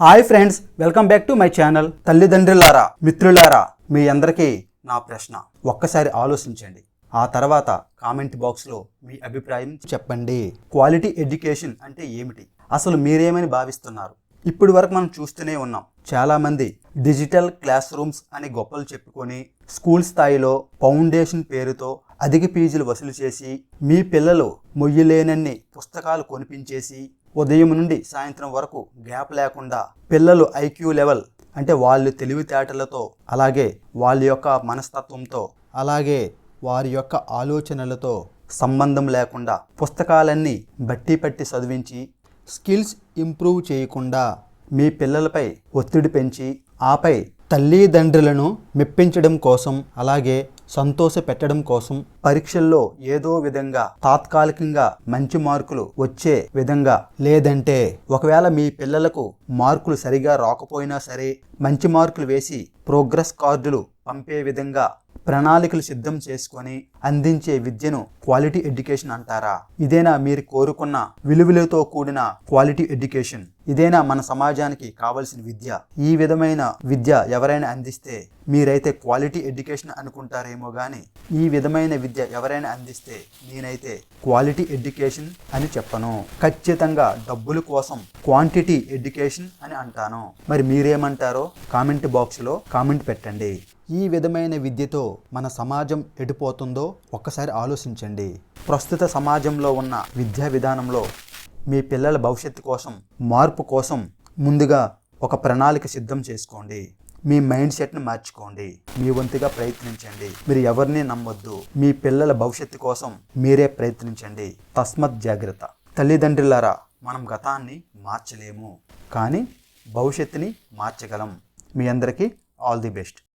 Hi friends welcome back to my channel. తల్లిదండ్రులారా మిత్రులారా మీ అందరికీ నా ప్రశ్న. ఒక్కసారి ఆలోచించండి. ఆ తర్వాత కామెంట్ బాక్స్లో మీ అభిప్రాయం చెప్పండి. క్వాలిటీ ఎడ్యుకేషన్ అంటే ఏమిటి? అసలు మీరేమని భావిస్తున్నారు? ఇప్పటి వరకు మనం చూస్తూనే ఉన్నాం. చాలామంది డిజిటల్ క్లాస్ రూమ్స్ అని గొప్పలు చెప్పుకొని స్కూల్ స్థాయిలో ఫౌండేషన్ పేరుతో అధిక ఫీజులు వసూలు చేసి మీ పిల్లలు మొయ్యలేనన్ని పుస్తకాలు కొనిపించేసి ఉదయం నుండి సాయంత్రం వరకు గ్యాప్ లేకుండా పిల్లలు ఐక్యూ లెవెల్ అంటే వాళ్ళు తెలివితేటలతో అలాగే వాళ్ళ యొక్క మనస్తత్వంతో అలాగే వారి యొక్క ఆలోచనలతో సంబంధం లేకుండా పుస్తకాలన్నీ బట్టి పట్టి చదివించి స్కిల్స్ ఇంప్రూవ్ చేయకుండా మీ పిల్లలపై ఒత్తిడి పెంచి ఆపై తల్లిదండ్రులను మెప్పించడం కోసం అలాగే సంతోష పెట్టడం కోసం పరీక్షల్లో ఏదో విధంగా తాత్కాలికంగా మంచి మార్కులు వచ్చే విధంగా లేదంటే ఒకవేళ మీ పిల్లలకు మార్కులు సరిగా రాకపోయినా సరే మంచి మార్కులు వేసి ప్రోగ్రెస్ కార్డులు పంపే విధంగా ప్రణాళికలు సిద్ధం చేసుకొని అందించే విద్యను క్వాలిటీ ఎడ్యుకేషన్ అంటారా? ఇదేనా మీరు కోరుకున్న విలువలతో కూడిన క్వాలిటీ ఎడ్యుకేషన్? ఇదేనా మన సమాజానికి కావలసిన విద్య? ఈ విధమైన విద్య ఎవరైనా అందిస్తే మీరైతే క్వాలిటీ ఎడ్యుకేషన్ అనుకుంటారేమో కానీ ఈ విధమైన విద్య ఎవరైనా అందిస్తే నేనైతే క్వాలిటీ ఎడ్యుకేషన్ అని చెప్పను. ఖచ్చితంగా డబ్బుల కోసం క్వాంటిటీ ఎడ్యుకేషన్ అని అంటాను. మరి మీరేమంటారో కామెంట్ బాక్స్లో కామెంట్ పెట్టండి. ఈ విధమైన విద్యతో మన సమాజం ఎడిపోతుందో ఒక్కసారి ఆలోచించండి. ప్రస్తుత సమాజంలో ఉన్న విద్యా విధానంలో మీ పిల్లల భవిష్యత్తు కోసం మార్పు కోసం ముందుగా ఒక ప్రణాళిక సిద్ధం చేసుకోండి. మీ మైండ్ సెట్ని మార్చుకోండి. మీ వంతుగా ప్రయత్నించండి. మీరు ఎవరిని నమ్మొద్దు. మీ పిల్లల భవిష్యత్తు కోసం మీరే ప్రయత్నించండి. తస్మత్ జాగ్రత్త. తల్లిదండ్రులారా మనం గతాన్ని మార్చలేము. కానీ భవిష్యత్తుని మార్చగలం. మీ అందరికీ ఆల్ ది బెస్ట్.